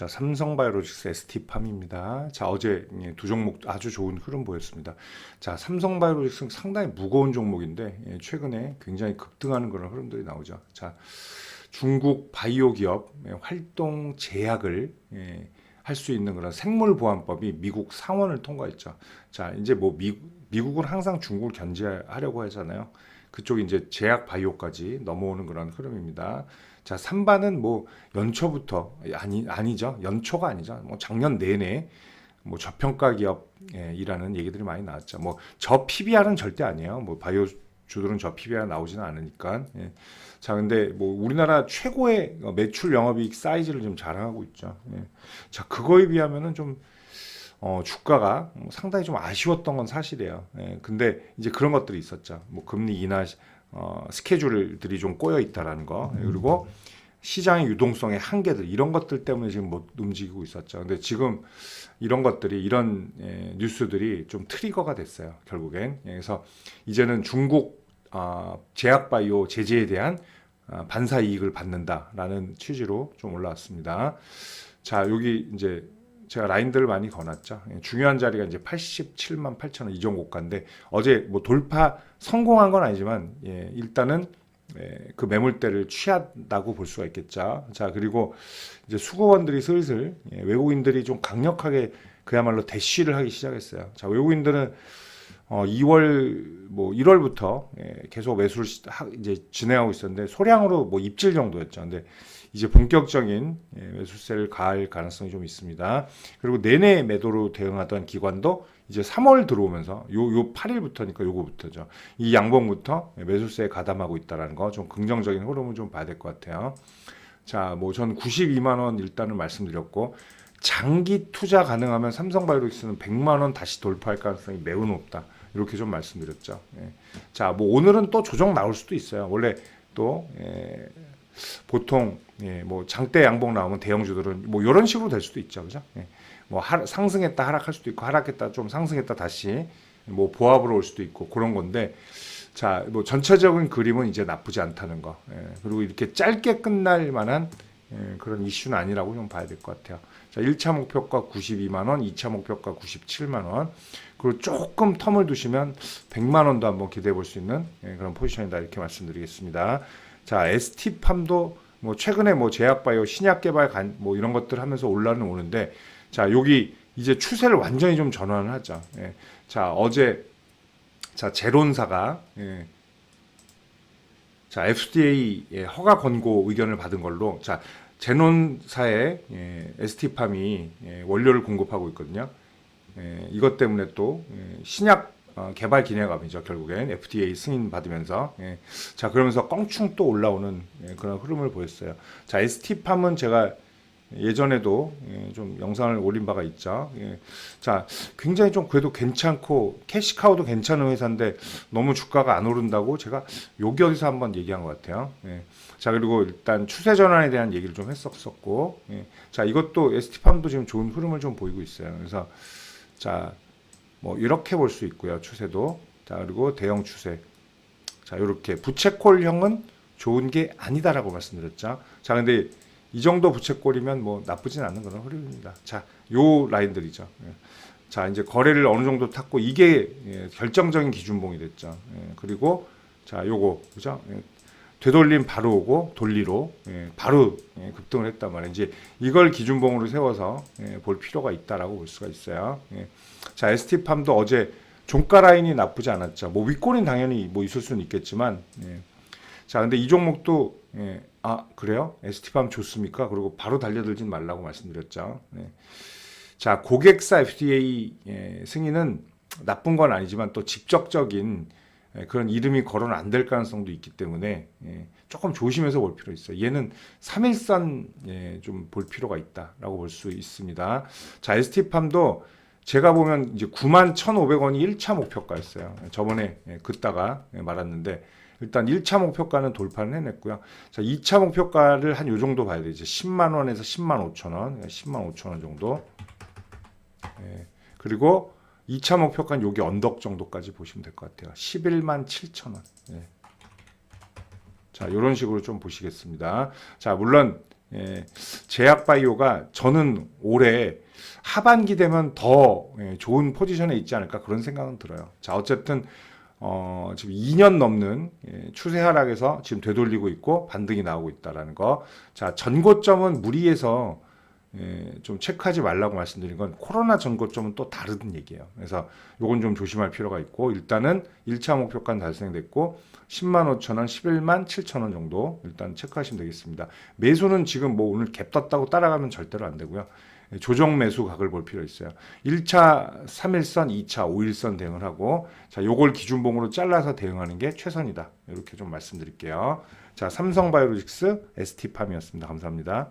자, 삼성 바이오로직스 ST팜입니다. 자, 어제 예, 두 종목 아주 좋은 흐름 보였습니다. 자, 삼성 바이오로직스는 상당히 무거운 종목인데 예, 최근에 굉장히 급등하는 그런 흐름들이 나오죠. 자, 중국 바이오 기업 예, 활동 제약을 예, 할수 있는 그런 생물 보안법이 미국 상원을 통과했죠. 자, 이제 뭐 미, 미국은 항상 중국을 견제하려고 하잖아요. 그쪽이 이제 제약 바이오까지 넘어오는 그런 흐름입니다. 자, 3반은 뭐 연초부터 아니 아니죠. 연초가 아니죠. 뭐 작년 내내 뭐 저평가 기업이라는 얘기들이 많이 나왔죠. 뭐 저 PBR은 절대 아니에요. 뭐 바이오 주들은 저 PBR 나오지는 않으니까. 예. 자, 근데 뭐 우리나라 최고의 매출 영업이익 사이즈를 좀 자랑하고 있죠. 예. 자, 그거에 비하면은 좀 어, 주가가 상당히 좀 아쉬웠던 건 사실이에요. 예, 근데 이제 그런 것들이 있었죠. 뭐 금리 인하 어, 스케줄들이 좀 꼬여 있다라는 거. 예, 그리고 시장의 유동성의 한계들 이런 것들 때문에 지금 못 움직이고 있었죠. 근데 지금 이런 것들이 이런 예, 뉴스들이 좀 트리거가 됐어요. 결국엔. 예, 그래서 이제는 중국 아, 제약바이오 제재에 대한 아, 반사 이익을 받는다라는 취지로 좀 올라왔습니다. 자, 여기 이제 제가 라인들을 많이 거놨죠. 예, 중요한 자리가 이제 87만 8천 원 이전 고가인데 어제 뭐 돌파 성공한 건 아니지만 예, 일단은 예, 그 매물대를 취한다고 볼 수가 있겠죠. 자 그리고 이제 수급원들이 슬슬 예, 외국인들이 좀 강력하게 그야말로 대쉬를 하기 시작했어요. 자 외국인들은 어 2월 뭐 1월부터 예, 계속 매수를 시- 하- 이제 진행하고 있었는데 소량으로 뭐 입질 정도였죠. 근데 이제 본격적인 예, 매수세를 가할 가능성이 좀 있습니다. 그리고 내내 매도로 대응하던 기관도 이제 3월 들어오면서 요 요 8일부터니까 요거부터죠. 이 양봉부터 매수세에 가담하고 있다라는 거 좀 긍정적인 흐름을 좀 봐야 될 것 같아요. 자, 뭐 전 92만 원 일단은 말씀드렸고 장기 투자 가능하면 삼성바이오로직스는 100만 원 다시 돌파할 가능성이 매우 높다. 이렇게 좀 말씀드렸죠. 예. 자, 뭐 오늘은 또 조정 나올 수도 있어요. 원래 또 예, 보통 예, 뭐 장대 양봉 나오면 대형주들은 뭐 이런 식으로 될 수도 있죠, 그죠? 예. 뭐 하, 상승했다 하락할 수도 있고 하락했다 좀 상승했다 다시 뭐 보합으로 올 수도 있고 그런 건데 자, 뭐 전체적인 그림은 이제 나쁘지 않다는 거. 예, 그리고 이렇게 짧게 끝날 만한 예, 그런 이슈는 아니라고 좀 봐야 될 것 같아요. 자, 1차 목표가 92만 원, 2차 목표가 97만 원. 그리고 조금 텀을 두시면 100만 원도 한번 기대해 볼 수 있는 예, 그런 포지션이다 이렇게 말씀드리겠습니다. 자, ST팜도 뭐 최근에 뭐 제약바이오 신약 개발 간, 뭐 이런 것들 하면서 올라는 오는데 자, 여기 이제 추세를 완전히 좀 전환을 하죠. 예. 자, 어제 자, 제론사가 예. 자, FDA 예, 허가 권고 의견을 받은 걸로 자, 제논사에 예, ST팜이 예, 원료를 공급하고 있거든요. 예, 이것 때문에 또 예, 신약 어, 개발 기념감이죠. 결국엔 FDA 승인 받으면서 예, 자 그러면서 껑충 또 올라오는 예, 그런 흐름을 보였어요. 자 ST팜은 제가 예전에도 예, 좀 영상을 올린 바가 있죠. 예, 자 굉장히 좀 그래도 괜찮고 캐시카우도 괜찮은 회사인데 너무 주가가 안 오른다고 제가 여기 어디서 한번 얘기한 것 같아요. 예. 자 그리고 일단 추세 전환에 대한 얘기를 좀 했었었고, 예. 자 이것도 ST팜도 지금 좋은 흐름을 좀 보이고 있어요. 그래서 자 뭐 이렇게 볼 수 있고요. 추세도 자 그리고 대형 추세 자 이렇게 부채꼴형은 좋은 게 아니다라고 말씀드렸죠. 자 근데 이 정도 부채꼴이면 뭐 나쁘진 않은 그런 흐름입니다. 자 요 라인들이죠. 예. 자 이제 거래를 어느 정도 탔고 이게 예, 결정적인 기준봉이 됐죠. 예, 그리고 자 요거 그죠? 예, 되돌림 바로 오고 돌리로 예, 바로 예, 급등을 했단 말이에요. 이제 이걸 기준봉으로 세워서 예, 볼 필요가 있다라고 볼 수가 있어요. 예. 자 ST팜도 어제 종가 라인이 나쁘지 않았죠. 뭐 윗골은 당연히 뭐 있을 수는 있겠지만 예. 자 근데 이 종목도 예, 아 그래요? ST팜 좋습니까? 그리고 바로 달려들진 말라고 말씀드렸죠. 예. 자 고객사 FDA 예, 승인은 나쁜 건 아니지만 또 직접적인 예, 그런 이름이 거론 안 될 가능성도 있기 때문에 예, 조금 조심해서 볼 필요 있어요. 얘는 3일선 예, 좀볼 필요가 있다라고 볼 수 있습니다. 자 ST팜도 제가 보면 이제 9만 1,500원이 1차 목표가였어요. 저번에 예, 예, 말았는데 일단 1차 목표가는 돌파는 해냈고요. 자, 2차 목표가를 한 요 정도 봐야 되죠. 10만 원에서 10만 5천 원, 10만 5천 원 정도. 예, 그리고 2차 목표가는 여기 언덕 정도까지 보시면 될 것 같아요. 11만 7천 원. 예. 자, 이런 식으로 좀 보시겠습니다. 자, 물론 예, 제약바이오가 저는 올해 하반기 되면 더 예, 좋은 포지션에 있지 않을까 그런 생각은 들어요. 자, 어쨌든 어, 지금 2년 넘는 예, 추세 하락에서 지금 되돌리고 있고 반등이 나오고 있다라는 거. 자, 전고점은 무리해서 예, 좀 체크하지 말라고 말씀드린 건 코로나 전고점은 또 다른 얘기예요. 그래서 요건 좀 조심할 필요가 있고 일단은 1차 목표가는 달성됐고 10만 5천 원, 11만 7천 원 정도 일단 체크하시면 되겠습니다. 매수는 지금 뭐 오늘 갭 떴다고 따라가면 절대로 안 되고요. 예, 조정 매수 각을 볼 필요 있어요. 1차 3일선, 2차 5일선 대응을 하고 자, 요걸 기준봉으로 잘라서 대응하는 게 최선이다. 이렇게 좀 말씀드릴게요. 자, 삼성바이오로직스 ST팜이었습니다. 감사합니다.